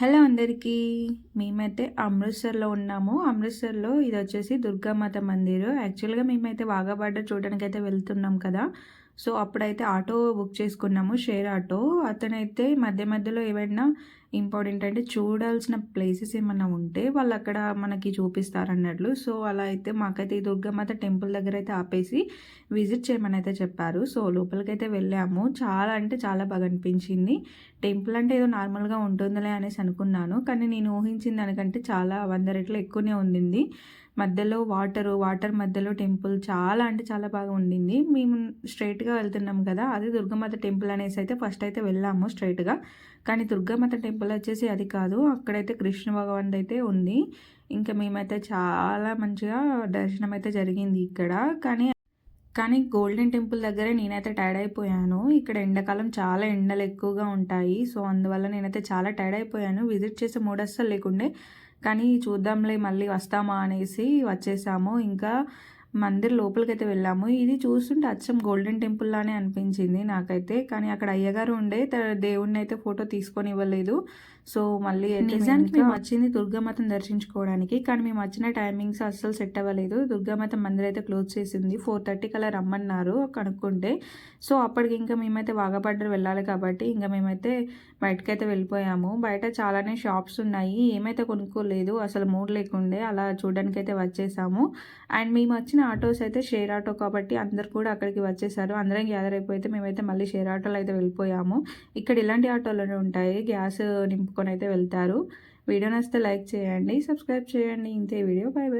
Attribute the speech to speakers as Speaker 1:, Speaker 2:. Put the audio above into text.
Speaker 1: Hello అందరికీ. మేమైతే అమృత్సర్లో ఉన్నాము. అమృత్సర్లో ఇది వచ్చేసి దుర్గామాత మందిర్. యాక్చువల్గా మేమైతే వాఘా చూడడానికి అయితే వెళ్తున్నాం కదా. సో అప్పుడైతే ఆటో బుక్ చేసుకున్నాము షేర్ ఆటో. అతనైతే మధ్య మధ్యలో ఏమైనా ఇంపార్టెంట్ అంటే చూడాల్సిన ప్లేసెస్ ఏమైనా ఉంటే వాళ్ళు అక్కడ మనకి చూపిస్తారన్నట్లు. సో అలా అయితే మాకైతే ఈ దుర్గమాత టెంపుల్ దగ్గర అయితే ఆపేసి విజిట్ చేయమని అయితే చెప్పారు. సో లోపలికి అయితే వెళ్ళాము. చాలా అంటే చాలా బాగా అనిపించింది. టెంపుల్ అంటే ఏదో నార్మల్గా ఉంటుందిలే అనేసి అనుకున్నాను. కానీ నేను ఊహించిన దానికంటే చాలా వంద రెట్లు ఎక్కువనే ఉండింది. మధ్యలో వాటరు వాటర్ మధ్యలో టెంపుల్ చాలా అంటే చాలా బాగా ఉండింది. మేము స్ట్రైట్గా వెళ్తున్నాం కదా అది దుర్గమాత టెంపుల్ అనేసి అయితే ఫస్ట్ అయితే వెళ్ళాము స్ట్రైట్గా కానీ దుర్గామాత టెంపుల్ వచ్చేసి అది కాదు అక్కడైతే కృష్ణ భగవాన్ అయితే ఉంది. ఇంకా మేమైతే చాలా మంచిగా దర్శనం అయితే జరిగింది ఇక్కడ. కానీ కానీ గోల్డెన్ టెంపుల్ దగ్గరే నేనైతే టైర్డ్ అయిపోయాను. ఇక్కడ ఎండాకాలం చాలా ఎండలు ఎక్కువగా ఉంటాయి. సో అందువల్ల నేనైతే చాలా టైర్డ్ అయిపోయాను. విజిట్ చేసే మూడు అస్సలు లేకుండే కానీ చూద్దాంలే మళ్ళీ వస్తామా అనేసి వచ్చేసాము. ఇంకా మందిర్ లోపలికి అయితే వెళ్ళాము. ఇది చూస్తుంటే అచ్చం గోల్డెన్ టెంపుల్ లానే అనిపించింది నాకైతే. కానీ అక్కడ అయ్యగారు ఉండే దేవుడిని అయితే ఫోటో తీసుకొని ఇవ్వలేదు. సో మళ్ళీ నిజానికి మేము వచ్చింది దుర్గామాతను దర్శించుకోవడానికి. కానీ మేము వచ్చిన టైమింగ్స్ అస్సలు సెట్ అవ్వలేదు. దుర్గామాత మందిర్ అయితే క్లోజ్ చేసింది. ఫోర్ థర్టీ కల్లా రమ్మన్నారు కనుక్కుంటే. సో అప్పటికి ఇంకా మేమైతే వాగపడ్డరు వెళ్ళాలి కాబట్టి ఇంకా మేమైతే బయటకైతే వెళ్ళిపోయాము. బయట చాలానే షాప్స్ ఉన్నాయి. ఏమైతే కొనుక్కోలేదు. అసలు మూడ్ లేకుండే అలా చూడడానికి అయితే వచ్చేసాము. అండ్ మేము వచ్చిన ఆటోస్ అయితే షేర్ ఆటో కాబట్టి అందరు కూడా అక్కడికి వచ్చేసారు. అందరం గ్యాదర్ అయిపోయితే మేమైతే మళ్ళీ షేర్ ఆటోలో అయితే వెళ్ళిపోయాము. ఇక్కడ ఇలాంటి ఆటోలోనే ఉంటాయి. గ్యాస్ నింపుకొని అయితే వెళ్తారు. వీడియో నచ్చితే లైక్ చేయండి సబ్స్క్రైబ్ చేయండి. ఇంతే వీడియో. By by.